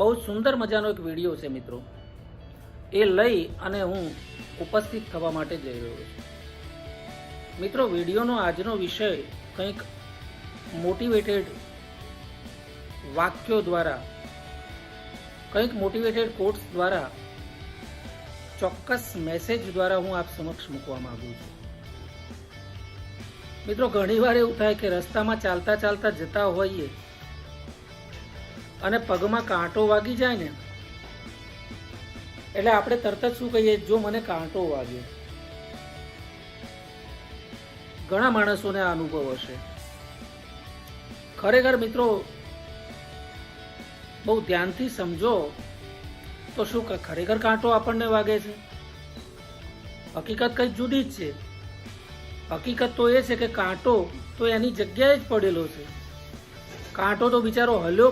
બહુ સુંદર મજાનો એક વીડિયો છે મિત્રો. એ લઈ અને હું ઉપસ્થિત થવા માટે જઈ રહ્યો છું. મિત્રો, વિડીયોનો આજનો વિષય કંઈક મોટિવેટેડ વાક્યો દ્વારા, કંઈક મોટિવેટેડ કોટ્સ દ્વારા, ચોક્કસ મેસેજ દ્વારા હું આપ સમક્ષ મૂકવા માંગુ છું. મિત્રો, ઘણીવાર એવું થાય કે રસ્તામાં ચાલતા ચાલતા જતા હોઈએ અને પગમાં કાંટો વાગી જાય ને, એટલે આપણે તરત જ શું કહીએ, જો મને કાંટો વાગ્યો ઘણા માણસોને આ અનુભવ હશે. ખરેખર મિત્રો, બહુ ધ્યાનથી સમજો તો શું ખરેખર કાંટો આપણને વાગે છે? હકીકત કંઈક જુદી જ છે. હકીકત તો એ છે કે કાંટો તો એની જગ્યાએ જ પડેલો છે. કાંટો તો બિચારો હલ્યો